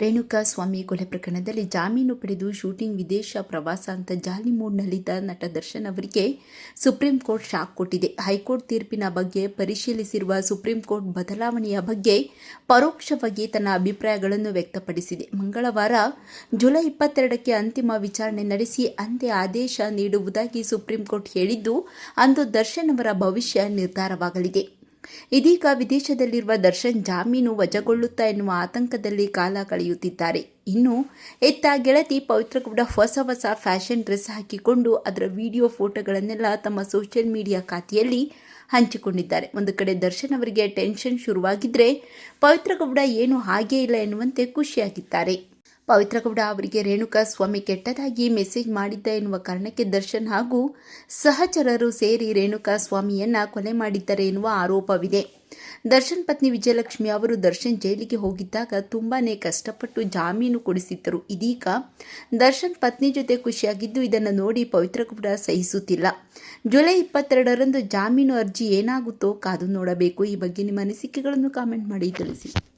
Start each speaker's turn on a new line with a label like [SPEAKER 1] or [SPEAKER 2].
[SPEAKER 1] ರೇಣುಕಾ ಸ್ವಾಮಿ ಕೊಲೆ ಪ್ರಕರಣದಲ್ಲಿ ಜಾಮೀನು ಪಡೆದು ಶೂಟಿಂಗ್ ವಿದೇಶ ಪ್ರವಾಸ ಅಂತ ಜಾಲಿ ಮೂಡ್ನಲ್ಲಿದ್ದ ನಟ ದರ್ಶನ್ ಅವರಿಗೆ ಸುಪ್ರೀಂ ಕೋರ್ಟ್ ಶಾಕ್ ಕೊಟ್ಟಿದೆ. ಹೈಕೋರ್ಟ್ ತೀರ್ಪಿನ ಬಗ್ಗೆ ಪರಿಶೀಲಿಸಿರುವ ಸುಪ್ರೀಂ ಕೋರ್ಟ್ ಬದಲಾವಣೆಯ ಬಗ್ಗೆ ಪರೋಕ್ಷವಾಗಿ ತನ್ನ ಅಭಿಪ್ರಾಯಗಳನ್ನು ವ್ಯಕ್ತಪಡಿಸಿದೆ. ಮಂಗಳವಾರ ಜುಲೈ ಇಪ್ಪತ್ತೆರಡಕ್ಕೆ ಅಂತಿಮ ವಿಚಾರಣೆ ನಡೆಸಿ ಅಂತ್ಯ ಆದೇಶ ನೀಡುವುದಾಗಿ ಸುಪ್ರೀಂ ಕೋರ್ಟ್ ಹೇಳಿದ್ದು, ಅಂದು ದರ್ಶನ್ ಅವರ ಭವಿಷ್ಯ ನಿರ್ಧಾರವಾಗಲಿದೆ. ಇದೀಗ ವಿದೇಶದಲ್ಲಿರುವ ದರ್ಶನ್ ಜಾಮೀನು ವಜಾಗೊಳ್ಳುತ್ತಾ ಎನ್ನುವ ಆತಂಕದಲ್ಲಿ ಕಾಲ ಕಳೆಯುತ್ತಿದ್ದಾರೆ. ಇನ್ನು ಎತ್ತ ಗೆಳತಿ ಪವಿತ್ರ ಕೂಡ ಹೊಸ ಹೊಸ ಫ್ಯಾಷನ್ ಡ್ರೆಸ್ ಹಾಕಿಕೊಂಡು ಅದರ ವಿಡಿಯೋ ಫೋಟೋಗಳನ್ನೆಲ್ಲ ತಮ್ಮ ಸೋಷಿಯಲ್ ಮೀಡಿಯಾ ಖಾತೆಯಲ್ಲಿ ಹಂಚಿಕೊಂಡಿದ್ದಾರೆ. ಒಂದು ಕಡೆ ದರ್ಶನ್ ಅವರಿಗೆ ಟೆನ್ಷನ್ ಶುರುವಾಗಿದ್ದರೆ ಪವಿತ್ರ ಗೌಡ ಏನು ಹಾಗೇ ಇಲ್ಲ ಎನ್ನುವಂತೆ ಖುಷಿಯಾಗಿದ್ದಾರೆ. ಪವಿತ್ರ ಗೌಡ ಅವರಿಗೆ ರೇಣುಕಾ ಸ್ವಾಮಿ ಕೆಟ್ಟದಾಗಿ ಮೆಸೇಜ್ ಮಾಡಿದ್ದ ಎನ್ನುವ ಕಾರಣಕ್ಕೆ ದರ್ಶನ್ ಹಾಗೂ ಸಹಚರರು ಸೇರಿ ರೇಣುಕಾ ಸ್ವಾಮಿಯನ್ನ ಕೊಲೆ ಮಾಡಿದ್ದಾರೆ ಎನ್ನುವ ಆರೋಪವಿದೆ. ದರ್ಶನ್ ಪತ್ನಿ ವಿಜಯಲಕ್ಷ್ಮಿ ಅವರು ದರ್ಶನ್ ಜೈಲಿಗೆ ಹೋಗಿದ್ದಾಗ ತುಂಬಾ ಕಷ್ಟಪಟ್ಟು ಜಾಮೀನು ಕೊಡಿಸಿದ್ದರು. ಇದೀಗ ದರ್ಶನ್ ಪತ್ನಿ ಜೊತೆ ಖುಷಿಯಾಗಿದ್ದು ಇದನ್ನು ನೋಡಿ ಪವಿತ್ರ ಸಹಿಸುತ್ತಿಲ್ಲ. ಜುಲೈ ಇಪ್ಪತ್ತೆರಡರಂದು ಜಾಮೀನು ಅರ್ಜಿ ಏನಾಗುತ್ತೋ ಕಾದು ನೋಡಬೇಕು. ಈ ಬಗ್ಗೆ ನಿಮ್ಮ ಅನಿಸಿಕೆಗಳನ್ನು ಕಾಮೆಂಟ್ ಮಾಡಿ ತಿಳಿಸಿ.